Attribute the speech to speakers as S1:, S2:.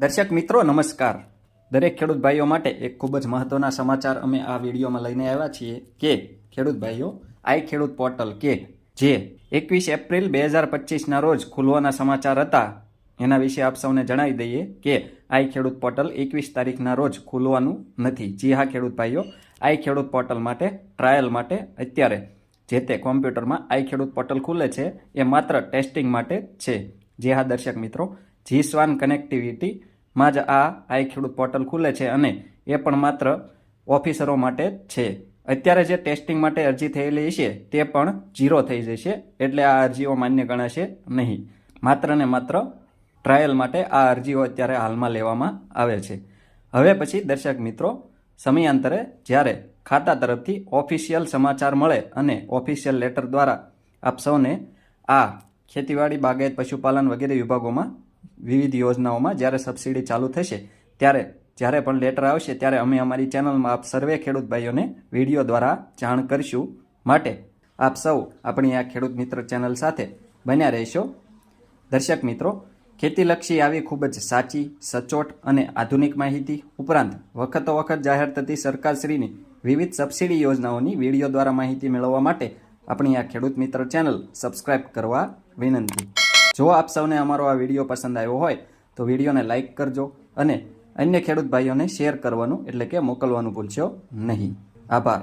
S1: દર્શક મિત્રો, નમસ્કાર. દરેક ખેડૂત ભાઈઓ માટે એક ખૂબ જ મહત્વના સમાચાર અમે આ વિડીયોમાં લઈને આવ્યા છીએ કે, ખેડૂત ભાઈઓ, આઈ ખેડૂત પોર્ટલ કે, જે એકવીસ એપ્રિલ બે હજાર પચીસના રોજ ખુલવાના સમાચાર હતા, એના વિશે આપ સૌને જણાવી દઈએ કે, આઈ ખેડૂત પોર્ટલ એકવીસ તારીખના રોજ ખુલવાનું નથી. જી હા, ખેડૂત ભાઈઓ, આઈ ખેડૂત પોર્ટલ માટે, ટ્રાયલ માટે અત્યારે જે તે કોમ્પ્યુટરમાં આઈ ખેડૂત પોર્ટલ ખુલે છે, એ માત્ર ટેસ્ટિંગ માટે છે. જે હા, દર્શક મિત્રો, જી સ્વાન કનેક્ટિવિટીમાં જ આ આઈ ખેડૂત પોર્ટલ ખુલે છે અને એ પણ માત્ર ઓફિસરો માટે છે. અત્યારે જે ટેસ્ટિંગ માટે અરજી થયેલી છે, તે પણ ઝીરો થઈ જશે એટલે આ અરજીઓ માન્ય ગણાશે નહીં. માત્ર ને માત્ર ટ્રાયલ માટે આ અરજીઓ અત્યારે હાલમાં લેવામાં આવે છે. હવે પછી દર્શક મિત્રો, સમયાંતરે જ્યારે ખાતા તરફથી ઓફિશિયલ સમાચાર મળે અને ઓફિશિયલ લેટર દ્વારા આપ સૌને આ ખેતીવાડી, બાગાયત, પશુપાલન વગેરે વિભાગોમાં વિવિધ યોજનાઓમાં જ્યારે સબસિડી ચાલુ થશે, ત્યારે જ્યારે પણ લેટર આવશે, ત્યારે અમે અમારી ચેનલમાં આપ સર્વે ખેડૂત ભાઈઓને વીડિયો દ્વારા જાણ કરીશું. માટે આપ સૌ આપણી આ ખેડૂત મિત્ર ચેનલ સાથે બન્યા રહેશો. દર્શક મિત્રો, ખેતીલક્ષી આવી ખૂબ જ સાચી, સચોટ અને આધુનિક માહિતી ઉપરાંત વખતો વખત જાહેર થતી સરકારશ્રીની વિવિધ સબસિડી યોજનાઓની વીડિયો દ્વારા માહિતી મેળવવા માટે આપણી આ ખેડૂત મિત્ર ચેનલ સબસ્ક્રાઇબ કરવા વિનંતી. જો આપ સૌને અમારો આ વીડિયો પસંદ આવ્યો હોય, તો વિડીયોને લાઇક કરજો અને અન્ય ખેડૂત ભાઈઓને શેર કરવાનું એટલે કે મોકલવાનું ભૂલશો નહીં. આભાર.